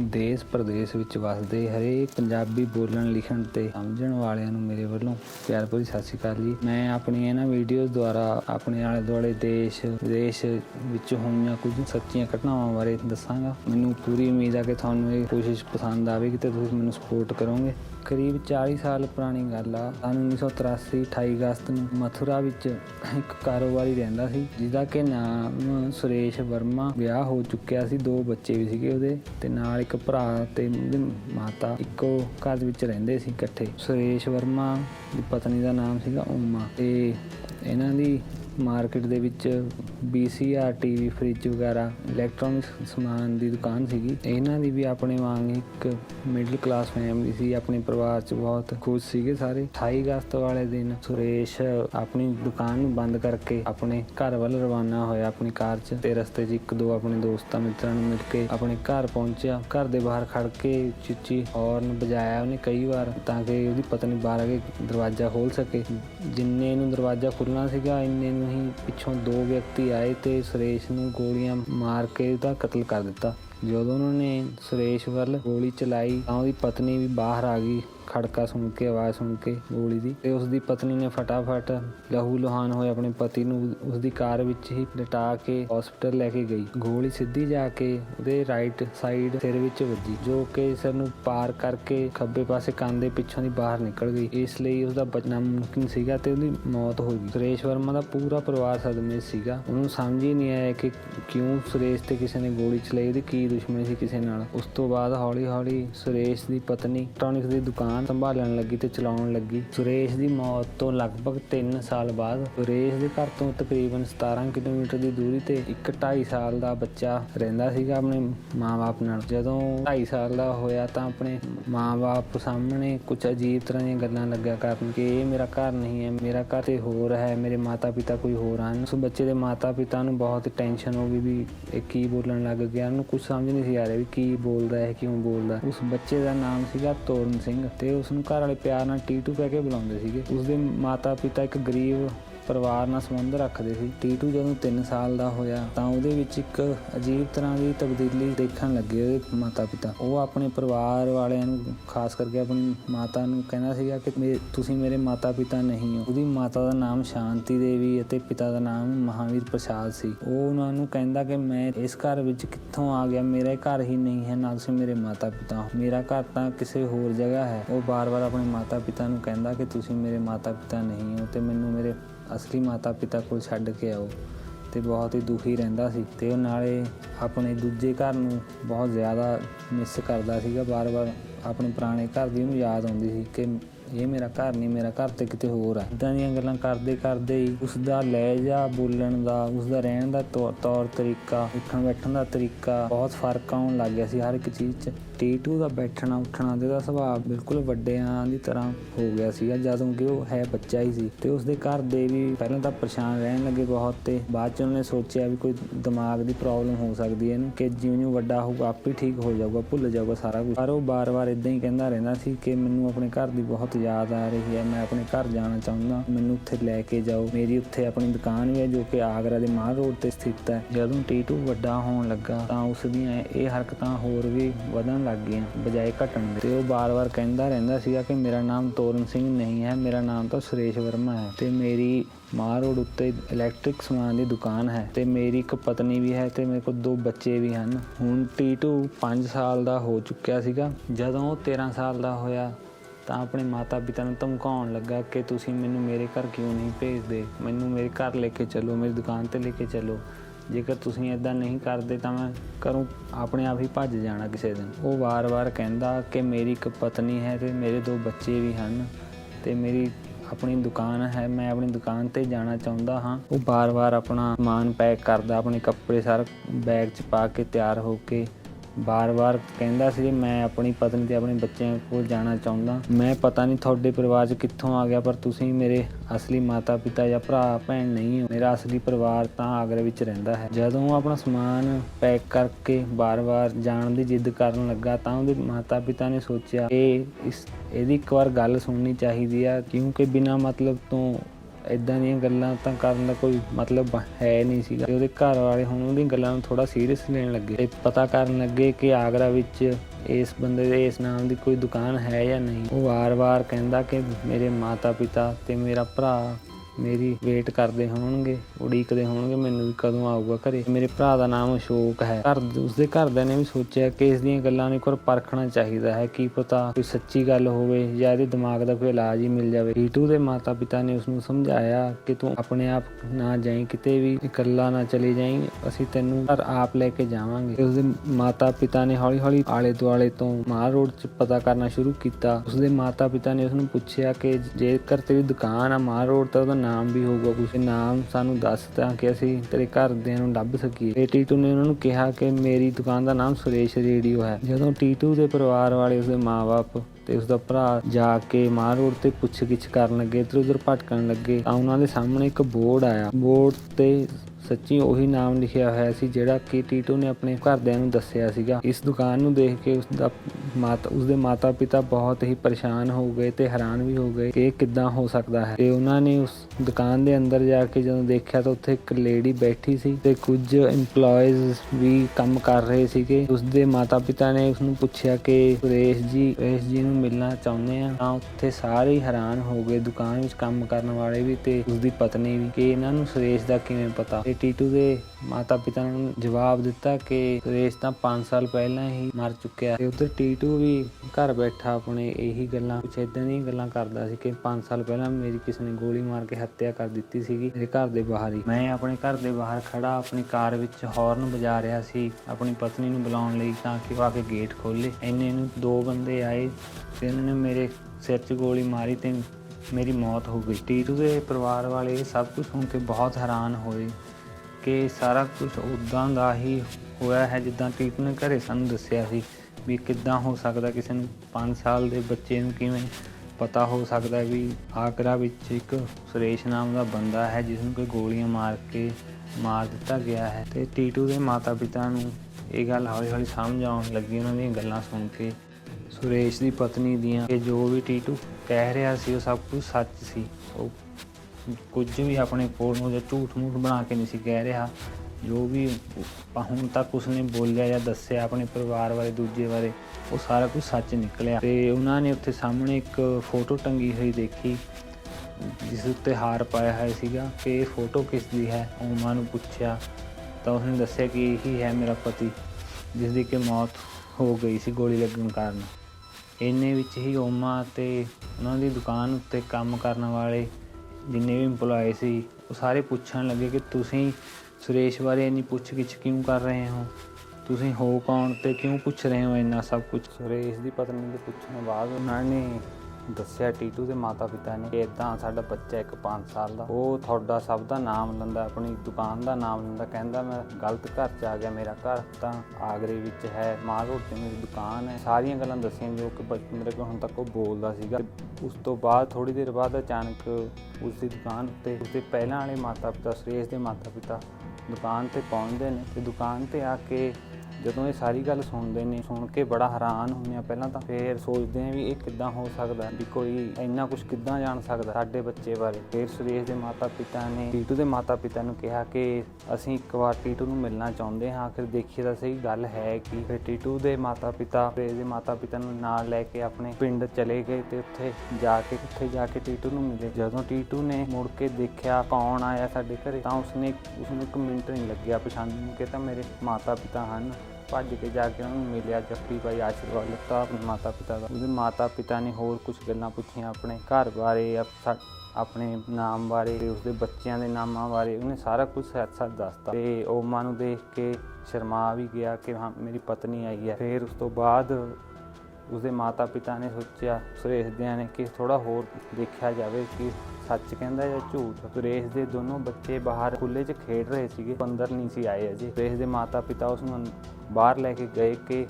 ਦੇਸ਼ ਪ੍ਰਦੇਸ਼ ਵਿੱਚ ਵਸਦੇ ਹਰੇਕ ਪੰਜਾਬੀ ਬੋਲਣ, ਲਿਖਣ ਤੇ ਸਮਝਣ ਵਾਲਿਆਂ ਨੂੰ ਮੇਰੇ ਵੱਲੋਂ ਪਿਆਰ ਭਰੀ ਸਤਿ ਸ਼੍ਰੀ ਅਕਾਲ ਜੀ। ਮੈਂ ਆਪਣੀ ਇਹਨਾਂ ਵੀਡੀਓਜ਼ ਦੁਆਰਾ ਆਪਣੇ ਆਲੇ ਦੁਆਲੇ ਦੇਸ਼, ਵਿਦੇਸ਼ ਵਿੱਚ ਹੋਈਆਂ ਕੁਝ ਸੱਚੀਆਂ ਘਟਨਾਵਾਂ ਬਾਰੇ ਦੱਸਾਂਗਾ। ਮੈਨੂੰ ਪੂਰੀ ਉਮੀਦ ਹੈ ਕਿ ਤੁਹਾਨੂੰ ਇਹ ਕੋਸ਼ਿਸ਼ ਪਸੰਦ ਆਵੇਗੀ ਤੇ ਤੁਸੀਂ ਮੈਨੂੰ ਸਪੋਰਟ ਕਰੋਗੇ। ਕਰੀਬ 40 ਸਾਲ ਪੁਰਾਣੀ ਗੱਲ ਆ। ਸਨ 1983 28 ਅਗਸਤ ਨੂੰ ਮਥੁਰਾ ਵਿੱਚ ਇੱਕ ਕਾਰੋਬਾਰੀ ਰਹਿੰਦਾ ਸੀ, ਜਿਹਦਾ ਕਿ ਨਾਮ ਸੁਰੇਸ਼ ਵਰਮਾ ਵਿਆਹ ਹੋ ਚੁੱਕਿਆ ਸੀ। ਦੋ ਬੱਚੇ ਵੀ ਸੀਗੇ ਉਹਦੇ ਤੇ ਨਾਲ ਇੱਕ ਭਰਾ ਤੇ ਮਾਤਾ। ਇੱਕੋ ਘਰ ਵਿੱਚ ਰਹਿੰਦੇ ਸੀ ਇਕੱਠੇ। ਸੁਰੇਸ਼ ਵਰਮਾ ਦੀ ਪਤਨੀ ਦਾ ਨਾਮ ਸੀਗਾ ਉਮਾ ਤੇ ਮਾਰਕੀਟ ਦੇ ਵਿੱਚ VCR ਟੀਵੀ ਫ੍ਰਿਜ ਵਗੈਰਾ ਇਲੈਕਟ੍ਰੋਨਿਕ ਸਮਾਨ ਦੀ ਦੁਕਾਨ ਸੀਗੀ। ਇਹਨਾਂ ਦੀ ਵੀ ਆਪਣੇ ਵਾਂਗ ਇੱਕ ਮਿਡਲ ਕਲਾਸ ਫੈਮਿਲੀ ਸੀ। ਆਪਣੇ ਪਰਿਵਾਰ 'ਚ ਬਹੁਤ ਖੁਸ਼ ਸੀਗੇ ਸਾਰੇ। 28 ਅਗਸਤ ਵਾਲੇ ਦਿਨ ਸੁਰੇਸ਼ ਆਪਣੀ ਦੁਕਾਨ ਨੂੰ ਬੰਦ ਕਰਕੇ ਆਪਣੇ ਘਰ ਵੱਲ ਰਵਾਨਾ ਹੋਇਆ ਆਪਣੀ ਕਾਰ 'ਚ। ਤੇ ਰਸਤੇ 'ਚ ਇੱਕ ਦੋ ਆਪਣੇ ਦੋਸਤਾਂ, ਮਿੱਤਰਾਂ ਨੂੰ ਮਿਲ ਕੇ ਆਪਣੇ ਘਰ ਪਹੁੰਚਿਆ। ਘਰ ਦੇ ਬਾਹਰ ਖੜ ਕੇ ਚੀਚੀ ਹੌਰਨ ਵਜਾਇਆ ਉਹਨੇ ਕਈ ਵਾਰ ਤਾਂ ਕਿ ਉਹਦੀ ਪਤਨੀ ਬਾਹਰ ਆ ਕੇ ਦਰਵਾਜ਼ਾ ਖੋਲ ਸਕੇ। ਜਿੰਨੇ ਨੂੰ ਦਰਵਾਜ਼ਾ ਖੁੱਲਣਾ ਸੀਗਾ, ਇੰਨੇ ਨੂੰ ਹੀ ਪਿੱਛੋਂ ਦੋ ਵਿਅਕਤੀ ਆਏ ਤੇ ਸੁਰੇਸ਼ ਨੂੰ ਗੋਲੀਆਂ ਮਾਰ ਕੇ ਉਹਦਾ ਕਤਲ ਕਰ ਦਿੱਤਾ। ਜਦੋਂ ਉਹਨਾਂ ਨੇ ਸੁਰੇਸ਼ ਵੱਲ ਗੋਲੀ ਚਲਾਈ ਤਾਂ ਉਹਦੀ ਪਤਨੀ ਵੀ ਬਾਹਰ ਆ ਗਈ। ਖੜਕਾ ਸੁਣ ਕੇ, ਆਵਾਜ਼ ਸੁਣ ਕੇ ਗੋਲੀ ਦੀ। ਤੇ ਉਸ ਦੀ ਪਤਨੀ ਨੇ ਫਟਾਫਟ ਲਹੂ ਲੁਹਾਨ ਹੋਏ ਆਪਣੇ ਪਤੀ ਨੂੰ ਉਸ ਦੀ ਕਾਰ ਵਿੱਚ ਹੀ ਲਟਾ ਕੇ ਹਸਪੀਟਲ ਲੈ ਕੇ ਗਈ। ਗੋਲੀ ਸਿੱਧੀ ਜਾ ਕੇ ਉਹਦੇ ਰਾਈਟ ਸਾਈਡ ਸਿਰ ਵਿੱਚ ਵੱਜੀ, ਜੋ ਕਿ ਸਿਰ ਨੂੰ ਪਾਰ ਕਰਕੇ ਖੱਬੇ ਪਾਸੇ ਕੰਨ ਦੇ ਪਿੱਛੋਂ ਦੀ ਬਾਹਰ ਨਿਕਲ ਗਈ। ਇਸ ਲਈ ਉਸ ਦਾ ਬਚਣਾ ਮੁਮਕਿਨ ਸੀਗਾ ਤੇ ਉਹਦੀ ਮੌਤ ਹੋ ਗਈ। ਸੁਰੇਸ਼ ਵਰਮਾ ਦਾ ਪੂਰਾ ਪਰਿਵਾਰ ਸਦਮੇ ਸੀਗਾ। ਉਹਨੂੰ ਸਮਝ ਹੀ ਨਹੀਂ ਆਇਆ ਕਿ ਕਿਉਂ ਸੁਰੇਸ਼ ਤੇ ਕਿਸੇ ਨੇ ਗੋਲੀ ਚਲਾਈ ਉਹਦੀ ਕੀ ਦੁਸ਼ਮਣੀ ਸੀ ਕਿਸੇ ਨਾਲ। ਉਸ ਤੋਂ ਬਾਅਦ ਹੌਲੀ ਹੌਲੀ ਸੁਰੇਸ਼ ਦੀ ਪਤਨੀ ਇਲੈਕਟ੍ਰੋਨਿਕਸ ਦੀ ਦੁਕਾਨ ਸੰਭਾਲਣ ਲੱਗੀ ਤੇ ਚਲਾਉਣ ਲੱਗੀ। ਸੁਰੇਸ਼ ਦੀ ਮੌਤ ਤੋਂ ਲਗਭਗ 3 ਸਾਲ ਬਾਅਦ ਸੁਰੇਸ਼ ਦੇ ਘਰ ਤੋਂ ਤਕਰੀਬਨ 17 ਕਿਲੋਮੀਟਰ ਦੀ ਦੂਰੀ ਤੇ ਇੱਕ 2.5 ਸਾਲ ਦਾ ਬੱਚਾ ਰਹਿੰਦਾ ਸੀਗਾ ਆਪਣੇ ਮਾਂ-ਬਾਪ ਨਾਲ। ਜਦੋਂ 2.5 ਸਾਲ ਦਾ ਹੋਇਆ ਤਾਂ ਆਪਣੇ ਮਾਂ-ਬਾਪ ਸਾਹਮਣੇ ਕੁਝ ਅਜੀਬ ਤਰ੍ਹਾਂ ਦੀਆਂ ਗੱਲਾਂ ਲੱਗਿਆ ਕਰਨ ਕਿ ਇਹ ਮੇਰਾ ਘਰ ਨਹੀਂ ਹੈ, ਮੇਰਾ ਘਰ ਤੇ ਹੋਰ ਹੈ, ਮੇਰੇ ਮਾਤਾ-ਪਿਤਾ ਕੋਈ ਹੋਰ ਹਨ। ਉਸ ਬੱਚੇ ਦੇ ਮਾਤਾ-ਪਿਤਾ ਨੂੰ ਬਹੁਤ ਟੈਨਸ਼ਨ ਹੋ ਗਈ ਵੀ ਇਹ ਕੀ ਬੋਲਣ ਲੱਗ ਗਿਆ। ਉਹਨੂੰ ਕੁਝ ਸਮਝ ਨਹੀਂ ਸੀ ਆ ਰਿਹਾ ਵੀ ਕੀ ਬੋਲਦਾ ਹੈ, ਕਿਉਂ ਬੋਲਦਾ ਉਸ ਬੱਚੇ ਦਾ ਨਾਮ ਸੀਗਾ ਤੋਰਨ ਸਿੰਘ ਤੇ ਉਸ ਨੂੰ ਘਰ ਵਾਲੇ ਪਿਆਰ ਨਾਲ ਟੀਟੂ ਕਹਿ ਕੇ ਬੁਲਾਉਂਦੇ ਸੀਗੇ। ਉਸ ਦੇ ਮਾਤਾ-ਪਿਤਾ ਇੱਕ ਗਰੀਬ ਪਰਿਵਾਰ ਨਾਲ ਸੰਬੰਧ ਰੱਖਦੇ ਸੀ। ਟੀਟੂ ਜਦੋਂ 3 ਸਾਲ ਦਾ ਹੋਇਆ, ਤਾਂ ਉਹਦੇ ਵਿੱਚ ਇੱਕ ਅਜੀਬ ਤਰ੍ਹਾਂ ਦੀ ਤਬਦੀਲੀ ਦੇਖਣ ਲੱਗੇ ਉਹਦੇ ਮਾਤਾ-ਪਿਤਾ। ਉਹ ਆਪਣੇ ਪਰਿਵਾਰ ਵਾਲਿਆਂ ਨੂੰ, ਖਾਸ ਕਰਕੇ ਆਪਣੀ ਮਾਤਾ ਨੂੰ ਕਹਿੰਦਾ ਸੀਗਾ ਕਿ ਤੁਸੀਂ ਮੇਰੇ ਮਾਤਾ-ਪਿਤਾ ਨਹੀਂ ਹੋ। ਉਹਦੀ ਮਾਤਾ ਦਾ ਨਾਮ ਸ਼ਾਂਤੀ ਦੇਵੀ ਅਤੇ ਪਿਤਾ ਦਾ ਨਾਮ ਮਹਾਵੀਰ ਪ੍ਰਸਾਦ ਸੀ। ਉਹ ਉਹਨਾਂ ਨੂੰ ਕਹਿੰਦਾ ਕਿ ਮੈਂ ਇਸ ਘਰ ਵਿੱਚ ਕਿੱਥੋਂ ਆ ਗਿਆ? ਮੇਰਾ ਘਰ ਹੀ ਨਹੀਂ ਹੈ, ਨਾ ਤੁਸੀਂ ਮੇਰੇ ਮਾਤਾ-ਪਿਤਾ ਹੋ। ਮੇਰਾ ਘਰ ਤਾਂ ਕਿਸੇ ਹੋਰ ਜਗ੍ਹਾ ਹੈ। ਉਹ ਬਾਰ-ਬਾਰ ਆਪਣੇ ਮਾਤਾ-ਪਿਤਾ ਨੂੰ ਕਹਿੰਦਾ ਕਿ ਤੁਸੀਂ ਮੇਰੇ ਮਾਤਾ-ਪਿਤਾ ਨਹੀਂ ਹੋ ਤੇ ਮੈਨੂੰ ਮੇਰੇ ਅਸਲੀ ਮਾਤਾ-ਪਿਤਾ ਕੋਲ ਛੱਡ ਕੇ ਆਓ ਤੇ ਬਹੁਤ ਹੀ ਦੁਖੀ ਰਹਿੰਦਾ ਸੀ ਤੇ ਉਹ ਨਾਲੇ ਆਪਣੇ ਦੂਜੇ ਘਰ ਨੂੰ ਬਹੁਤ ਜ਼ਿਆਦਾ ਮਿਸ ਕਰਦਾ ਸੀਗਾ। ਬਾਰ-ਬਾਰ ਆਪਣੇ ਪੁਰਾਣੇ ਘਰ ਦੀ ਉਹਨੂੰ ਯਾਦ ਆਉਂਦੀ ਸੀ ਕਿ ਇਹ ਮੇਰਾ ਘਰ ਨਹੀਂ, ਮੇਰਾ ਘਰ ਤੇ ਕਿਤੇ ਹੋਰ ਆ। ਇਦਾਂ ਦੀਆਂ ਗੱਲਾਂ ਕਰਦੇ ਕਰਦੇ ਹੀ ਉਸ ਦਾ ਲਹਿਜਾ ਬੋਲਣ ਦਾ ਉਸ ਦਾ ਰਹਿਣ ਦਾ ਤੌ- ਤੌਰ ਤਰੀਕਾ ਉੱਠਣ ਬੈਠਣ ਦਾ ਤਰੀਕਾ ਬਹੁਤ ਫ਼ਰਕ ਆਉਣ ਲੱਗ ਗਿਆ ਸੀ। ਹਰ ਇੱਕ ਚੀਜ਼ 'ਚ ਟੀਟੂ ਦਾ ਬੈਠਣਾ, ਉੱਠਣਾ ਤੇ ਉਹਦਾ ਸੁਭਾਅ ਬਿਲਕੁਲ ਵੱਡਿਆਂ ਦੀ ਤਰ੍ਹਾਂ ਹੋ ਗਿਆ ਸੀਗਾ, ਜਦੋਂ ਕਿ ਉਹ ਹੈ ਬੱਚਾ ਹੀ ਸੀ ਤੇ ਉਸਦੇ ਘਰ ਦੇ ਵੀ ਪਹਿਲਾਂ ਤਾਂ ਪਰੇਸ਼ਾਨ ਰਹਿਣ ਲੱਗੇ ਬਹੁਤ ਤੇ ਬਾਅਦ ਚ ਉਹਨੇ ਸੋਚਿਆ ਵੀ ਕੋਈ ਦਿਮਾਗ ਦੀ ਪ੍ਰੋਬਲਮ ਹੋ ਸਕਦੀ ਹੈ ਇਹਨੂੰ, ਕਿ ਜਿਉਂ ਜਿਉਂ ਵੱਡਾ ਹੋਊਗਾ, ਆਪੇ ਹੀ ਠੀਕ ਹੋ ਜਾਊਗਾ, ਭੁੱਲ ਜਾਊਗਾ ਸਾਰਾ ਕੁਝ ਪਰ ਉਹ ਬਾਰ-ਬਾਰ ਇਦਾਂ ਹੀ ਕਹਿੰਦਾ ਰਹਿੰਦਾ ਸੀ ਕਿ ਮੈਨੂੰ ਆਪਣੇ ਘਰ ਦੀ ਬਹੁਤ ਯਾਦ ਆ ਰਹੀ ਹੈ, ਮੈਂ ਆਪਣੇ ਘਰ ਜਾਣਾ ਚਾਹੁੰਦਾ, ਮੈਨੂੰ ਉੱਥੇ ਲੈ ਕੇ ਜਾਓ। ਮੇਰੀ ਉੱਥੇ ਆਪਣੀ ਦੁਕਾਨ ਵੀ ਹੈ ਜੋ ਕਿ ਆਗਰਾ ਦੇ ਮਾਲ ਰੋਡ ਤੇ ਸਥਿਤ ਹੈ। ਜਦੋਂ ਟੀਟੂ ਵੱਡਾ ਹੋਣ ਲੱਗਾ ਤਾਂ ਉਸ ਦੀਆਂ ਇਹ ਹਰਕਤਾਂ ਹੋਰ ਵੀ ਵਧਣ ਲੱਗ ਗਈਆਂ ਬਜਾਏ ਘਟਣ ਦੇ। ਤੇ ਉਹ ਬਾਰ-ਬਾਰ ਕਹਿੰਦਾ ਰਹਿੰਦਾ ਸੀਗਾ ਕਿ ਮੇਰਾ ਨਾਮ ਤੋਰਨ ਸਿੰਘ ਨਹੀਂ ਹੈ, ਮੇਰਾ ਨਾਮ ਤਾਂ ਸੁਰੇਸ਼ ਵਰਮਾ ਹੈ। ਤੇ ਮੇਰੀ ਮਾਹ ਰੋਡ ਉੱਤੇ ਇਲੈਕਟ੍ਰਿਕ ਸਮਾਨ ਦੀ ਦੁਕਾਨ ਹੈ ਤੇ ਮੇਰੀ ਇੱਕ ਪਤਨੀ ਵੀ ਹੈ ਤੇ ਮੇਰੇ ਕੋਲ ਦੋ ਬੱਚੇ ਵੀ ਹਨ। ਹੁਣ ਟੀਟੂ 5 ਸਾਲ ਦਾ ਹੋ ਚੁੱਕਿਆ ਸੀਗਾ। ਜਦੋਂ ਉਹ 13 ਸਾਲ ਦਾ ਹੋਇਆ ਤਾਂ ਆਪਣੇ ਮਾਤਾ-ਪਿਤਾ ਨੂੰ ਧਮਕਾਉਣ ਲੱਗਾ ਕਿ ਤੁਸੀਂ ਮੈਨੂੰ ਮੇਰੇ ਘਰ ਕਿਉਂ ਨਹੀਂ ਭੇਜਦੇ? ਮੈਨੂੰ ਮੇਰੇ ਘਰ ਲੈ ਕੇ ਚੱਲੋ, ਮੇਰੀ ਦੁਕਾਨ ਤੇ ਲੈ ਕੇ ਚੱਲੋ। ਜੇਕਰ ਤੁਸੀਂ ਇਦਾਂ ਨਹੀਂ ਕਰਦੇ ਤਾਂ ਮੈਂ ਘਰੋਂ ਆਪਣੇ ਆਪ ਹੀ ਭੱਜ ਜਾਣਾ ਕਿਸੇ ਦਿਨ। ਉਹ ਵਾਰ-ਵਾਰ ਕਹਿੰਦਾ ਕਿ ਮੇਰੀ ਇੱਕ ਪਤਨੀ ਹੈ ਤੇ ਮੇਰੇ ਦੋ ਬੱਚੇ ਵੀ ਹਨ ਤੇ ਮੇਰੀ ਆਪਣੀ ਦੁਕਾਨ ਹੈ, ਮੈਂ ਆਪਣੀ ਦੁਕਾਨ ਤੇ ਜਾਣਾ ਚਾਹੁੰਦਾ ਹਾਂ। ਉਹ ਬਾਰ-ਬਾਰ ਆਪਣਾ ਸਮਾਨ ਪੈਕ ਕਰਦਾ, ਆਪਣੇ ਕੱਪੜੇ ਸਾਰਾ ਬੈਗ 'ਚ ਪਾ ਕੇ ਤਿਆਰ ਹੋ ਕੇ ਬਾਰ-ਬਾਰ ਕਹਿੰਦਾ ਸੀ, ਮੈਂ ਆਪਣੀ ਪਤਨੀ ਤੇ ਆਪਣੇ ਬੱਚਿਆਂ ਕੋਲ ਜਾਣਾ ਚਾਹੁੰਦਾ। ਮੈਂ ਪਤਾ ਨਹੀਂ ਤੁਹਾਡੇ ਪਰਿਵਾਰ 'ਚ ਕਿੱਥੋਂ ਆ ਗਿਆ, ਪਰ ਤੁਸੀਂ ਮੇਰੇ ਅਸਲੀ ਮਾਤਾ-ਪਿਤਾ ਜਾਂ ਭਰਾ ਭੈਣ ਨਹੀਂ ਹੋ। ਮੇਰਾ ਅਸਲੀ ਪਰਿਵਾਰ ਤਾਂ ਆਗਰੇ ਵਿੱਚ ਰਹਿੰਦਾ ਹੈ। ਜਦੋਂ ਉਹ ਆਪਣਾ ਸਮਾਨ ਪੈਕ ਕਰਕੇ ਬਾਰ-ਬਾਰ ਜਾਣ ਦੀ ਜਿੱਦ ਕਰਨ ਲੱਗਾ, ਤਾਂ ਉਹਦੇ ਮਾਤਾ-ਪਿਤਾ ਨੇ ਸੋਚਿਆ ਕਿ ਇਸ, ਇਹਦੀ ਇੱਕ ਵਾਰ ਗੱਲ ਸੁਣਨੀ ਚਾਹੀਦੀ ਆ, ਕਿਉਂਕਿ ਬਿਨਾਂ ਮਤਲਬ ਤੋਂ ਇਦਾਂ ਦੀਆਂ ਗੱਲਾਂ ਤਾਂ ਕਰਨ ਦਾ ਕੋਈ ਮਤਲਬ ਹੈ ਨਹੀਂ ਸੀਗਾ। ਤੇ ਉਹਦੇ ਘਰ ਵਾਲੇ ਹੁਣ ਉਹਦੀਆਂ ਗੱਲਾਂ ਨੂੰ ਥੋੜਾ ਸੀਰੀਅਸ ਲੈਣ ਲੱਗੇ। ਤੇ ਪਤਾ ਕਰਨ ਲੱਗੇ ਕਿ ਆਗਰਾ ਵਿੱਚ ਇਸ ਬੰਦੇ ਦੇ ਇਸ ਨਾਮ ਦੀ ਕੋਈ ਦੁਕਾਨ ਹੈ ਜਾਂ ਨਹੀਂ। ਉਹ ਵਾਰ-ਵਾਰ ਕਹਿੰਦਾ ਕਿ ਮੇਰੇ ਮਾਤਾ-ਪਿਤਾ ਤੇ ਮੇਰਾ ਭਰਾ ਮੇਰੀ ਵੇਟ ਕਰਦੇ ਹੋਣਗੇ, ਉਡੀਕਦੇ ਹੋਣਗੇ, ਮੈਨੂੰ ਵੀ ਕਦੋਂ ਆਊਗਾ ਘਰੇ। ਮੇਰੇ ਭਰਾ ਦਾ ਨਾਮ ਅਸ਼ੋਕ ਹੈ। ਘਰ ਉਸਦੇ ਘਰਦਿਆਂ ਨੇ ਵੀ ਸੋਚਿਆ ਕਿ ਇਸ ਦੀਆਂ ਗੱਲਾਂ ਨੂੰ ਇੱਕ ਵਾਰ ਪਰਖਣਾ ਚਾਹੀਦਾ ਹੈ, ਕੀ ਪਤਾ ਕੋਈ ਸੱਚੀ ਗੱਲ ਹੋਵੇ ਜਾਂ ਇਹਦੇ ਦਿਮਾਗ ਦਾ ਕੋਈ ਇਲਾਜ ਹੀ ਮਿਲ ਜਾਵੇ। ਰੀਟੂ ਦੇ ਮਾਤਾ-ਪਿਤਾ ਨੇ ਉਸ ਨੂੰ ਸਮਝਾਇਆ ਕਿ ਤੂੰ ਆਪਣੇ ਆਪ ਨਾ ਜਾਈ, ਕਿਤੇ ਵੀ ਇਕੱਲਾ ਨਾ ਚਲੇ ਜਾਈ, ਅਸੀਂ ਤੈਨੂੰ ਘਰ ਆਪ ਲੈ ਕੇ ਜਾਵਾਂਗੇ। ਉਸਦੇ ਮਾਤਾ-ਪਿਤਾ ਨੇ ਹੌਲੀ-ਹੌਲੀ ਆਲੇ ਦੁਆਲੇ ਤੋਂ ਮਾਰ ਰੋਡ 'ਚ ਪਤਾ ਕਰਨਾ ਸ਼ੁਰੂ ਕੀਤਾ। ਉਸਦੇ ਮਾਤਾ-ਪਿਤਾ ਨੇ ਉਸ ਨੂੰ ਪੁੱਛਿਆ ਕਿ ਜੇਕਰ ਤੇਰੀ ਦੁਕਾਨ ਆ ਮਾਰ ਰੋਡ, ਤੇ ਉਹਦਾ ਨਾਮ ਵੀ ਹੋਊਗਾ, ਕੁਛ ਨਾਮ ਸਾਨੂੰ ਦੱਸ ਤਾਂ ਕਿ ਅਸੀਂ ਤੇਰੇ ਘਰਦਿਆਂ ਨੂੰ ਲੱਭ ਸਕੀਏ। ਤੇ ਟੀਟੂ ਨੇ ਉਹਨਾਂ ਨੂੰ ਕਿਹਾ ਕਿ ਮੇਰੀ ਦੁਕਾਨ ਦਾ ਨਾਮ ਸੁਰੇਸ਼ ਰੇਡੀਓ ਹੈ। ਜਦੋਂ ਟੀਟੂ ਦੇ ਪਰਿਵਾਰ ਵਾਲੇ ਉਸਦੇ ਮਾਪੇ ਤੇ ਉਸਦਾ ਭਰਾ ਜਾ ਕੇ ਮਾਰ ਰੋਡ ਤੇ ਪੁੱਛ-ਗਿੱਛ ਕਰਨ ਲੱਗੇ ਇਧਰ ਉਧਰ ਭਟਕਣ ਲੱਗੇ, ਤਾਂ ਉਹਨਾਂ ਦੇ ਸਾਹਮਣੇ ਇੱਕ ਬੋਰਡ ਆਇਆ। ਬੋਰਡ ਤੇ ਸੱਚੀ ਉਹੀ ਨਾਮ ਲਿਖਿਆ ਹੋਇਆ ਸੀ ਜਿਹੜਾ ਕਿ ਟੀਟੂ ਨੇ ਆਪਣੇ ਘਰਦਿਆਂ ਨੂੰ ਦੱਸਿਆ ਸੀਗਾ। ਇਸ ਦੁਕਾਨ ਨੂੰ ਦੇਖ ਕੇ ਉਸ ਦਾ ਮਾਤਾ ਉਸਦੇ ਮਾਤਾ-ਪਿਤਾ ਬਹੁਤ ਹੀ ਪਰੇਸ਼ਾਨ ਹੋ ਗਏ ਤੇ ਹੈਰਾਨ ਵੀ ਹੋ ਗਏ ਕਿ ਇਹ ਕਿੱਦਾਂ ਹੋ ਸਕਦਾ ਹੈ। ਤੇ ਉਹਨਾਂ ਨੇ ਉਸ ਦੁਕਾਨ ਦੇ ਅੰਦਰ ਜਾ ਕੇ ਜਦੋਂ ਦੇਖਿਆ ਤਾਂ ਉੱਥੇ ਇੱਕ ਲੇਡੀ ਬੈਠੀ ਸੀ ਤੇ ਕੁਝ EMPLOYEES ਵੀ ਕੰਮ ਕਰ ਰਹੇ ਸੀਗੇ। ਉਸਦੇ ਮਾਤਾ-ਪਿਤਾ ਨੇ ਉਸ ਨੂੰ ਪੁੱਛਿਆ ਕਿ ਸੁਰੇਸ਼ ਜੀ ਸੁਰੇਸ਼ ਜੀ ਨੂੰ ਮਿਲਣਾ ਚਾਹੁੰਦੇ ਆ? ਤਾਂ ਉੱਥੇ ਸਾਰੇ ਹੈਰਾਨ ਹੋ ਗਏ ਦੁਕਾਨ ਵਿੱਚ ਕੰਮ ਕਰਨ ਵਾਲੇ ਵੀ ਤੇ ਉਸਦੀ ਪਤਨੀ ਵੀ ਕਿ ਇਹਨਾਂ ਨੂੰ ਸੁਰੇਸ਼ ਦਾ ਕਿਵੇਂ ਪਤਾ? ਤੇ ਟੀਟੂ ਦੇ ਮਾਤਾ-ਪਿਤਾ ਨੇ ਜਵਾਬ ਦਿੱਤਾ ਕਿ ਸੁਰੇਸ਼ ਤਾਂ 5 ਸਾਲ ਪਹਿਲਾਂ ਹੀ ਮਰ ਚੁੱਕਿਆ ਤੇ ਉੱਧਰ ਟੀਟੂ ਵੀ ਘਰ ਬੈਠਾ ਆਪਣੇ ਇਹੀ ਗੱਲਾਂ, ਕੁਛ ਇਦਾਂ ਦੀਆਂ ਗੱਲਾਂ ਕਰਦਾ ਸੀ ਕਿ 5 ਸਾਲ ਪਹਿਲਾਂ ਮੇਰੀ ਕਿਸੇ ਨੇ ਗੋਲੀ ਮਾਰ ਕੇ ਹੱਤਿਆ ਕਰ ਦਿੱਤੀ ਸੀਗੀ ਮੇਰੇ ਘਰ ਦੇ ਬਾਹਰ ਹੀ। ਮੈਂ ਆਪਣੇ ਘਰ ਦੇ ਬਾਹਰ ਖੜਾ ਆਪਣੀ ਕਾਰ ਵਿੱਚ ਹਾਰਨ ਵਜਾ ਰਿਹਾ ਸੀ, ਆਪਣੀ ਪਤਨੀ ਨੂੰ ਬੁਲਾਉਣ ਲਈ ਤਾਂ ਕਿ ਉਹ ਆ ਕੇ ਗੇਟ ਖੋਲੇ ਇੰਨੇ ਨੂੰ ਦੋ ਬੰਦੇ ਆਏ, ਤੇ ਉਹਨਾਂ ਨੇ ਮੇਰੇ ਸਿਰ 'ਚ ਗੋਲੀ ਮਾਰੀ ਤੇ ਮੇਰੀ ਮੌਤ ਹੋ ਗਈ। ਟੀਟੂ ਦੇ ਪਰਿਵਾਰ ਵਾਲੇ ਸਭ ਕੁਝ ਸੁਣ ਕੇ ਬਹੁਤ ਹੈਰਾਨ ਹੋਏ। ਕਿ ਸਾਰਾ ਕੁਝ ਉਦਾਂ ਦਾ ਹੀ ਹੋਇਆ ਹੈ ਜਿੱਦਾਂ ਟੀਟੂ ਨੇ ਘਰੇ ਸਾਨੂੰ ਦੱਸਿਆ ਸੀ ਵੀ ਕਿੱਦਾਂ ਹੋ ਸਕਦਾ ਕਿਸੇ ਨੂੰ 5 ਸਾਲ ਦੇ ਬੱਚੇ ਨੂੰ ਕਿਵੇਂ ਪਤਾ ਹੋ ਸਕਦਾ ਵੀ ਆਗਰਾ ਵਿੱਚ ਇੱਕ ਸੁਰੇਸ਼ ਨਾਮ ਦਾ ਬੰਦਾ ਹੈ ਜਿਸ ਨੂੰ ਕੋਈ ਗੋਲੀਆਂ ਮਾਰ ਕੇ ਮਾਰ ਦਿੱਤਾ ਗਿਆ ਹੈ ਤੇ ਟੀਟੂ ਦੇ ਮਾਤਾ-ਪਿਤਾ ਨੂੰ ਇਹ ਗੱਲ ਹੌਲੀ-ਹੌਲੀ ਸਮਝ ਆਉਣ ਲੱਗੀ, ਉਹਨਾਂ ਦੀਆਂ ਗੱਲਾਂ ਸੁਣ ਕੇ। ਸੁਰੇਸ਼ ਦੀ ਪਤਨੀ ਦੀਆਂ ਕਿ ਜੋ ਵੀ ਟੀਟੂ ਕਹਿ ਰਿਹਾ ਸੀ, ਉਹ ਸਭ ਕੁਝ ਸੱਚ ਸੀ। ਉਹ ਕੁਝ ਵੀ ਆਪਣੇ ਕੋਲ ਨੂੰ ਜਾਂ ਝੂਠ ਮੂਠ ਬਣਾ ਕੇ ਨਹੀਂ ਸੀ ਕਹਿ ਰਿਹਾ, ਜੋ ਵੀ ਉਹ- ਹੁਣ ਤੱਕ ਉਸਨੇ ਬੋਲਿਆ ਜਾਂ ਦੱਸਿਆ ਆਪਣੇ ਪਰਿਵਾਰ ਬਾਰੇ, ਦੂਜੇ ਬਾਰੇ, ਉਹ ਸਾਰਾ ਕੁਝ ਸੱਚ ਨਿਕਲਿਆ। ਤੇ ਉਹਨਾਂ ਨੇ ਉੱਥੇ ਸਾਹਮਣੇ ਇੱਕ ਫੋਟੋ ਟੰਗੀ ਹੋਈ ਦੇਖੀ, ਜਿਸ ਉੱਤੇ ਹਾਰ ਪਾਇਆ ਹੋਇਆ ਸੀਗਾ ਕਿ ਇਹ ਫੋਟੋ ਕਿਸ ਦੀ ਹੈ? ਓਮਾ ਨੂੰ ਪੁੱਛਿਆ। ਤਾਂ ਉਸਨੇ ਦੱਸਿਆ ਕਿ ਇਹੀ ਹੈ ਮੇਰਾ ਪਤੀ, ਜਿਸ ਦੀ ਕਿ ਮੌਤ ਹੋ ਗਈ ਸੀ ਗੋਲੀ ਲੱਗਣ ਕਾਰਨ। ਇੰਨੇ ਵਿੱਚ ਹੀ ਓਮਾ ਤੇ ਉਹਨਾਂ ਦੀ ਦੁਕਾਨ ਉੱਤੇ ਕੰਮ ਕਰਨ ਵਾਲੇ ਜਿੰਨੇ ਵੀ EMPLOYE ਸੀ, ਉਹ ਸਾਰੇ ਪੁੱਛਣ ਲੱਗੇ ਕਿ ਤੁਸੀਂ ਸੁਰੇਸ਼ ਬਾਰੇ ਇੰਨੀ ਪੁੱਛਗਿੱਛ ਕਿਉਂ ਕਰ ਰਹੇ ਹੋ? ਤੁਸੀਂ ਹੋ ਕੌਣ ਤੇ ਕਿਉਂ ਪੁੱਛ ਰਹੇ ਹੋ ਇੰਨਾ ਸਭ ਕੁਝ ਸੁਰੇਸ਼ ਦੀ ਪਤਨੀ ਦੇ ਪੁੱਛਣ ਬਾਅਦ ਉਹਨਾਂ ਨੇ ਦੱਸਿਆ ਟੀਟੂ ਦੇ ਮਾਤਾ-ਪਿਤਾ ਨੇ ਕਿ ਇਦਾਂ ਸਾਡਾ ਬੱਚਾ ਇੱਕ 5 ਸਾਲ ਦਾ, ਉਹ ਤੁਹਾਡਾ ਸਭ ਦਾ ਨਾਮ ਲੈਂਦਾ, ਆਪਣੀ ਦੁਕਾਨ ਦਾ ਨਾਮ ਲੈਂਦਾ, ਕਹਿੰਦਾ ਮੈਂ ਗਲਤ ਘਰ 'ਚ ਆ ਗਿਆ, ਮੇਰਾ ਘਰ ਤਾਂ ਆਗਰੇ ਵਿੱਚ ਹੈ ਮਾਰ ਰੋਡ ਮੇਰੀ ਦੁਕਾਨ ਹੈ। ਸਾਰੀਆਂ ਗੱਲਾਂ ਦੱਸੀਆਂ ਜੋ ਕਿ ਬਚਪਨ ਮੇਰੇ ਕੋਲ ਹੁਣ ਤੱਕ ਉਹ ਬੋਲਦਾ ਸੀਗਾ। ਉਸ ਤੋਂ ਬਾਅਦ ਥੋੜੀ ਦੇਰ ਬਾਅਦ ਅਚਾਨਕ ਉਸ ਦੀ ਦੁਕਾਨ ਉੱਤੇ, ਉਸਦੇ ਪਹਿਲਾਂ ਵਾਲੇ ਮਾਤਾ-ਪਿਤਾ ਸੁਰੇਸ਼ ਦੇ ਮਾਤਾ-ਪਿਤਾ ਦੁਕਾਨ ਤੇ ਪਹੁੰਚਦੇ ਨੇ ਤੇ ਦੁਕਾਨ ਤੇ ਆ ਕੇ ਜਦੋਂ ਇਹ ਸਾਰੀ ਗੱਲ ਸੁਣਦੇ ਨੇ, ਸੁਣ ਕੇ ਬੜਾ ਹੈਰਾਨ ਹੁੰਦੇ ਆ ਪਹਿਲਾਂ ਤਾਂ ਫੇਰ ਸੋਚਦੇ ਆ ਵੀ ਇਹ ਕਿੱਦਾਂ ਹੋ ਸਕਦਾ, ਵੀ ਕੋਈ ਇੰਨਾ ਕੁਝ ਕਿੱਦਾਂ ਜਾਣ ਸਕਦਾ ਸਾਡੇ ਬੱਚੇ ਬਾਰੇ। ਫੇਰ ਸੁਰੇਸ਼ ਦੇ ਮਾਤਾ-ਪਿਤਾ ਨੇ ਟੀਟੂ ਦੇ ਮਾਤਾ-ਪਿਤਾ ਨੂੰ ਕਿਹਾ ਕਿ ਅਸੀਂ ਇੱਕ ਵਾਰ ਟੀਟੂ ਨੂੰ ਮਿਲਣਾ ਚਾਹੁੰਦੇ ਹਾਂ, ਆਖਿਰ ਦੇਖੀਏ ਤਾਂ ਸਹੀ ਗੱਲ ਹੈ ਕਿ। ਫਿਰ ਟੀਟੂ ਦੇ ਮਾਤਾ-ਪਿਤਾ, ਸੁਰੇਸ਼ ਦੇ ਮਾਤਾ-ਪਿਤਾ ਨੂੰ ਨਾਲ ਲੈ ਕੇ ਆਪਣੇ ਪਿੰਡ ਚਲੇ ਗਏ ਤੇ ਉੱਥੇ ਜਾ ਕੇ, ਉੱਥੇ ਜਾ ਕੇ ਟੀਟੂ ਨੂੰ ਮਿਲੇ। ਜਦੋਂ ਟੀਟੂ ਨੇ ਮੁੜ ਕੇ ਦੇਖਿਆ ਕੌਣ ਆਇਆ ਸਾਡੇ ਘਰੇ, ਤਾਂ ਉਸਨੇ, ਉਸਨੂੰ ਇੱਕ ਮਿੰਟ ਨਹੀਂ ਲੱਗਿਆ ਪਛਾਣਨ ਨੂੰ ਕਿ ਤਾਂ ਮੇਰੇ ਮਾਤਾ-ਪਿਤਾ ਹਨ। ਭੱਜ ਕੇ ਜਾ ਕੇ ਉਹਨਾਂ ਮਿਲਿਆ ਜੱਫੀ ਭਾਈ ਆਸ਼ੀਰਵਾਦ ਲਿੱਤਾ ਆਪਣੇ ਮਾਤਾ ਪਿਤਾ ਦਾ। ਉਹਦੇ ਮਾਤਾ ਪਿਤਾ ਨੇ ਹੋਰ ਕੁਝ ਗੱਲਾਂ ਪੁੱਛੀਆਂ ਆਪਣੇ ਘਰ ਬਾਰੇ ਆਪਣੇ ਨਾਮ ਬਾਰੇ ਉਸਦੇ ਬੱਚਿਆਂ ਦੇ ਨਾਮਾਂ ਬਾਰੇ। ਉਹਨੇ ਸਾਰਾ ਕੁਝ ਸੱਚ ਸੱਚ ਦੱਸਤਾ। ਤੇ ਓਮਾ ਨੂੰ ਦੇਖ ਕੇ ਸ਼ਰਮਾ ਵੀ ਗਿਆ ਕਿ ਹਾਂ, ਮੇਰੀ ਪਤਨੀ ਆਈ ਹੈ। ਫਿਰ ਉਸ ਤੋਂ ਬਾਅਦ ਉਸਦੇ ਮਾਤਾ ਪਿਤਾ ਨੇ ਸੋਚਿਆ ਸੁਰੇਸ਼ ਦਿਆਂ ਨੇ ਕਿ ਥੋੜਾ ਹੋਰ ਦੇਖਿਆ ਜਾਵੇ ਕਿ ਸੱਚ ਕਹਿੰਦਾ ਜਾਂ ਝੂਠ। ਸੁਰੇਸ਼ ਦੇ ਦੋਨੋਂ ਬੱਚੇ ਬਾਹਰ ਖੁੱਲੇ 'ਚ ਖੇਡ ਰਹੇ ਸੀਗੇ ਅੰਦਰ ਨਹੀਂ ਸੀ ਆਏ ਅਜੇ। ਸੁਰੇਸ਼ ਦੇ ਮਾਤਾ ਪਿਤਾ ਉਸ ਨੂੰ ਬਾਹਰ ਲੈ ਕੇ ਗਏ ਕਿ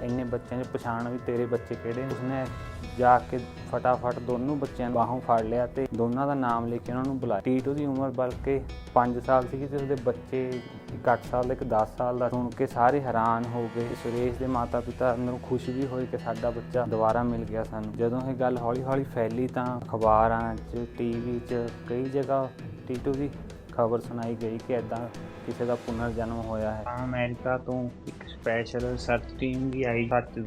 ਇੰਨੇ ਬੱਚਿਆਂ 'ਚ ਪਛਾਣ ਵੀ ਤੇਰੇ ਬੱਚੇ ਕਿਹੜੇ ਨੇ? ਉਸਨੇ ਜਾ ਕੇ ਫਟਾਫਟ ਦੋਨੋਂ ਬੱਚਿਆਂ ਨੂੰ ਬਾਹੋਂ ਫੜ ਲਿਆ ਤੇ ਦੋਨਾਂ ਦਾ ਨਾਮ ਲੈ ਕੇ ਉਹਨਾਂ ਨੂੰ ਬੁਲਾਇਆ। ਟੀਟੂ ਦੀ ਉਮਰ ਬਲਕਿ 5 ਸਾਲ ਸੀਗੀ ਤੇ ਉਸਦੇ ਬੱਚੇ ਇੱਕ 8 ਸਾਲ ਦਾ, ਇੱਕ 10 ਸਾਲ ਦਾ ਸੁਣ ਕੇ ਸਾਰੇ ਹੈਰਾਨ ਹੋ ਗਏ। ਸੁਰੇਸ਼ ਦੇ ਮਾਤਾ ਪਿਤਾ ਨੂੰ ਖੁਸ਼ੀ ਵੀ ਹੋਈ ਕਿ ਸਾਡਾ ਬੱਚਾ ਦੁਬਾਰਾ ਮਿਲ ਗਿਆ ਸਾਨੂੰ। ਜਦੋਂ ਇਹ ਗੱਲ ਹੌਲੀ ਹੌਲੀ ਫੈਲੀ ਤਾਂ ਅਖਬਾਰਾਂ 'ਚ, ਟੀਵੀ 'ਚ, ਕਈ ਜਗ੍ਹਾ ਟੀਟੂ ਦੀ ਖਬਰ ਸੁਣਾਈ ਗਈ ਕਿ ਐਦਾਂ ਕਿਸੇ ਦਾ ਪੁਨਰ ਜਨਮ ਹੋਇਆ ਹੈ। ਤਾਂ ਅਮਰੀਕਾ ਤੋਂ ਇੱਕ ਸਪੈਸ਼ਲ ਸਰਚ ਟੀਮ ਵੀ ਆਈ ਸੱਚ ਦੇ